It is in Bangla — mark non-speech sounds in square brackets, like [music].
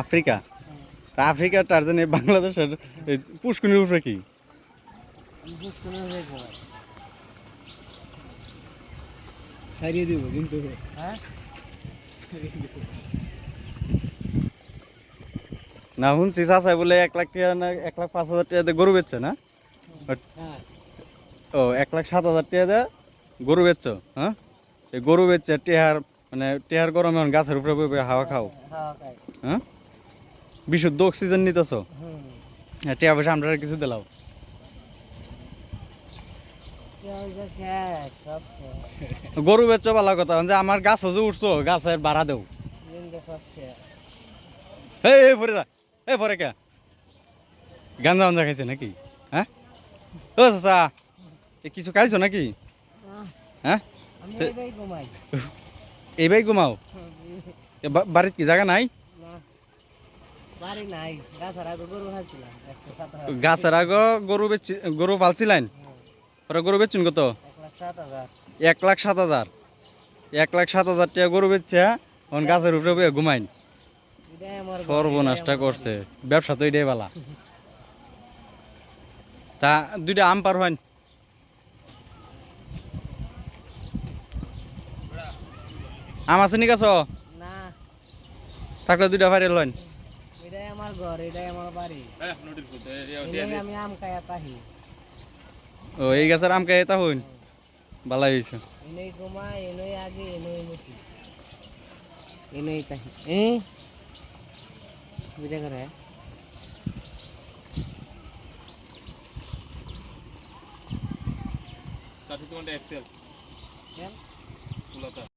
আফ্রিকা। তা আফ্রিকা টার্জেন এই বাংলাদেশের পুষ্কুনির উপরে কি? সারিয়ে দিব কিন্তু হ্যাঁ? না শুনছি চাচাই বলে এক লাখ টাকা না এক লাখ পাঁচ হাজার টাকা দিয়ে গরু বেচছে না? হ্যাঁ। ও এক লাখ সাত হাজার টাকা দিয়ে গরু বেচছ হ্যাঁ? এই গরু বেচছে টেহার মানে টেহার গরমে গাছের উপরে বই হাওয়া খাও। হ্যাঁ? বিশুদ্ধ অক্সিজেন নিতেছ? হ্যাঁ টেহা পয়সা আমরা কিছু দিলাও গরু বেচছ ভালো কথা যে আমার গাছ হজু উঠছো গাছের বাড়া দেও। এই পরে যা। এই পরে কে? গাঞ্জা গাঞ্জা খাইছে নাকি? হ্যাঁ? ও চাচা কিছু খাইছো নাকি? হ্যাঁ? এই ভাই ঘুমাও। [laughs] এ বা- বাড়িতে কি জায়গা নাই? গাছের আগে গরু গরু বেচি গরু পালছিলেন ওরা গরু বেচছেন কত? এক লাখ সাত হাজার। এক লাখ সাত হাজার। টাকা গরু বেচছে এখন গাছের উপরে ঘুমাইন। সর্বনাশটা করছে। ব্যবসা তো এটাই বালা। তা দুইটা আম পার হন আম আছে নি গাছ না। থাকলে দুইটা ফাইরে লন এটাই আমার ঘর এটাই আমার বাড়ি। আমি আম খাইয়া তাহি। ও এই গাছের আম খাই তা হইন? বালাই হয়েছে এনেই ঘুমাই এনেই আগে এনেই মুখি এনেই তাহি। এ? বুঝা করে এক্সেল কেন